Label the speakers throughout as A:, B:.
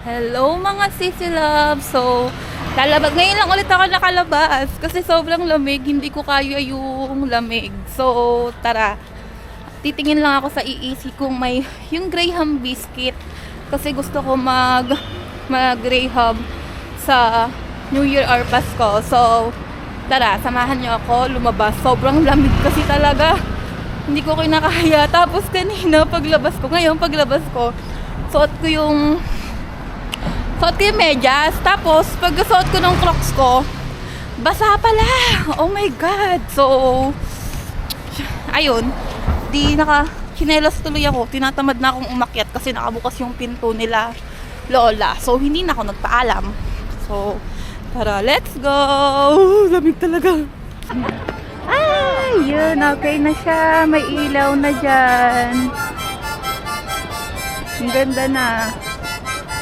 A: Hello mga sissy love! So, lalabag. Ngayon lang ulit ako nakalabas kasi sobrang lamig. Hindi ko kaya yung lamig. So, tara. Titingin lang ako sa EEC kung may yung Graham biscuit. Kasi gusto ko mag mag Graham sa New Year or Pasko. So, tara, samahan niyo ako lumabas. Sobrang lamig kasi talaga. Hindi ko kinakaya. Tapos kanina paglabas ko, ngayon paglabas ko, suot ko yung Suot ko yung medyas. Tapos, pag suot ko ng crocs ko, basa pala. Oh my God. So, ayun. Di naka, chinelas tuloy ako. Tinatamad na akong umakyat kasi nakabukas yung pinto nila lola. So, hindi na ako nagpaalam. So, tara, let's go! Lamig talaga. Ay, yun. Okay na siya. May ilaw na dyan. Ang ganda na.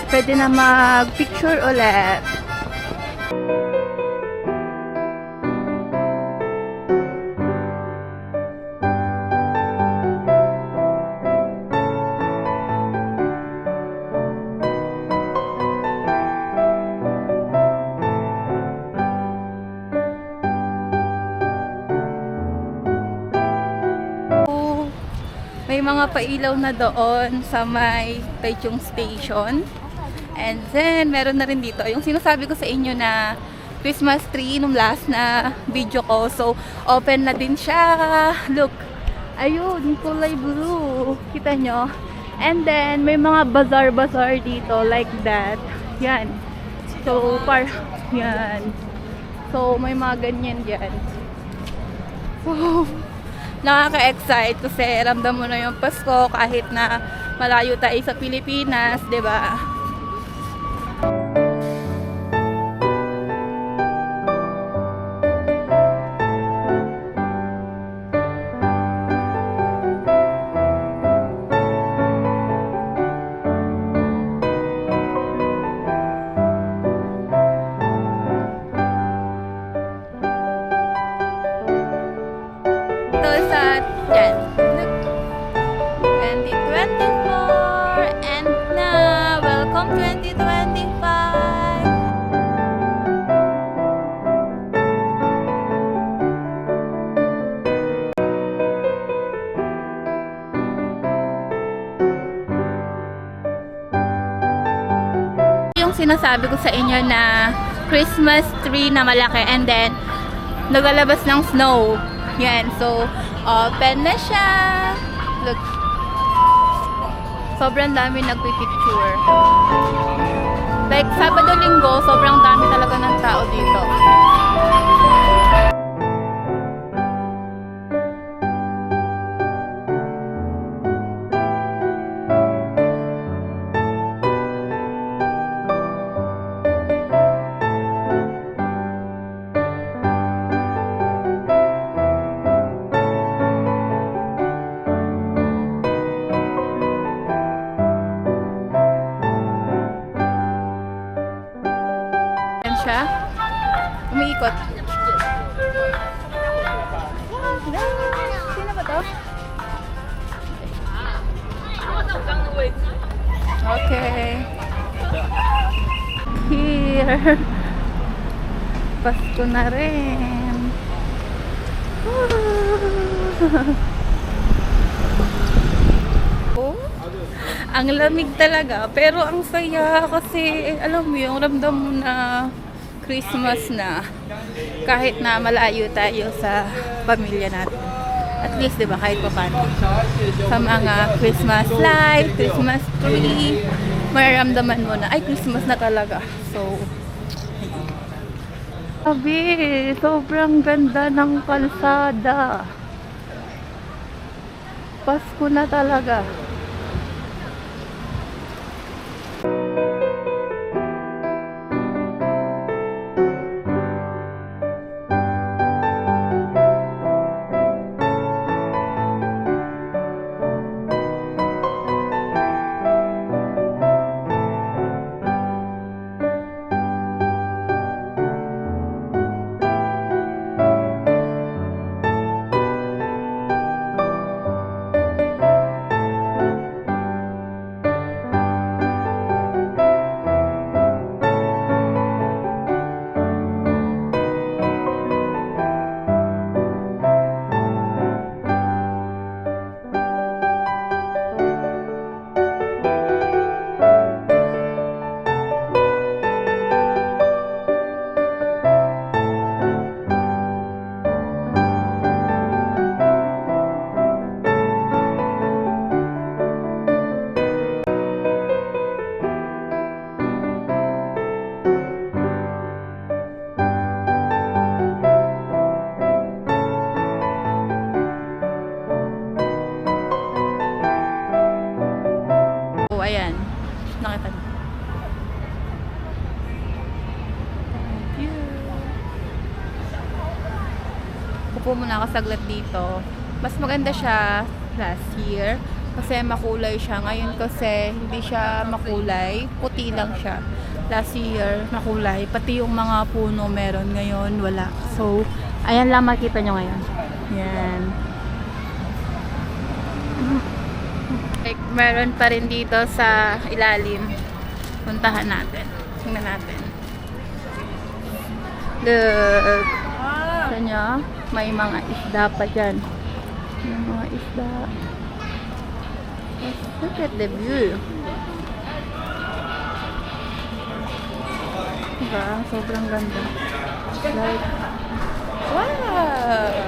A: Pwede na mag-picture ulit. May mga pailaw na doon sa may Taichung Station. And then, meron na rin dito. Yung sinasabi ko sa inyo na Christmas tree nung last na video ko. So, open na din siya. Look. Ayun, kulay blue. Kita nyo? And then, may mga bazaar-bazaar dito like that. Yan. So, par... Yan. So, may mga ganyan dyan. So, nakaka-excite kasi ramdam mo na yung Pasko kahit na malayo tayo sa Pilipinas, ba? Ito sinasabi ko sa inyo na Christmas tree na malaki and then naglalabas ng snow. Yan. So, open na siya. Look. Sobrang dami nagpipicture. Like, Sabado Linggo, sobrang dami talaga ng tao dito. Okay. Here. Pasko na rin. Oh. Ang lamig talaga, pero ang saya kasi alam mo yung ramdam mo na Christmas na kahit na malayo tayo sa pamilya natin. At least, di ba, kahit pa paano. Sa mga Christmas light, Christmas tree, mararamdaman mo na, ay, Christmas na talaga. So, sabi, sobrang ganda ng kalsada. Pasko na talaga. Nakita niyo. Upo muna ako saglit dito. Mas maganda siya last year kasi makulay siya. Ngayon kasi hindi siya makulay, puti lang siya. Last year makulay, pati yung mga puno meron ngayon wala. So, ayan lang makita nyo ngayon. Yan. Meron pa rin dito sa ilalim. Puntahan natin. Tingnan natin. Look. Sa nyo, may mga isda pa dyan. May mga isda. Look at the view. Diba? Sobrang ganda. Like, wow!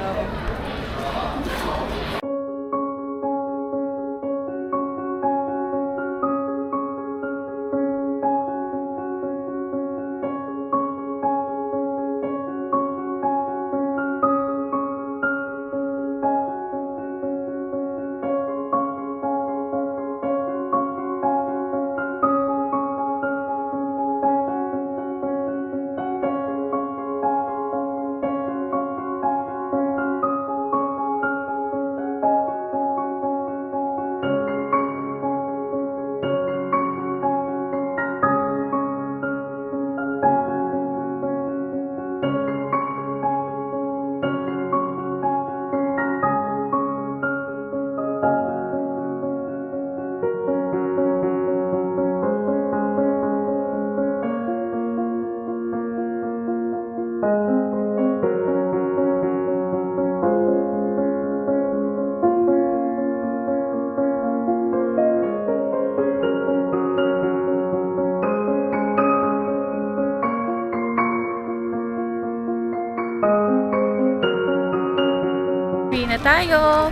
A: Na tayo.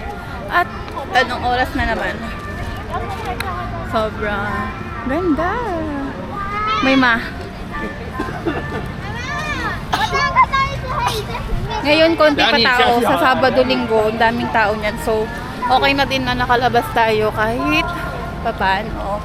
A: At anong oras na naman? Sobrang ganda. May ma. Ngayon, konti pa tao. Sa Sabado, Linggo, ang daming tao niyan. So, okay na din na nakalabas tayo kahit papaano.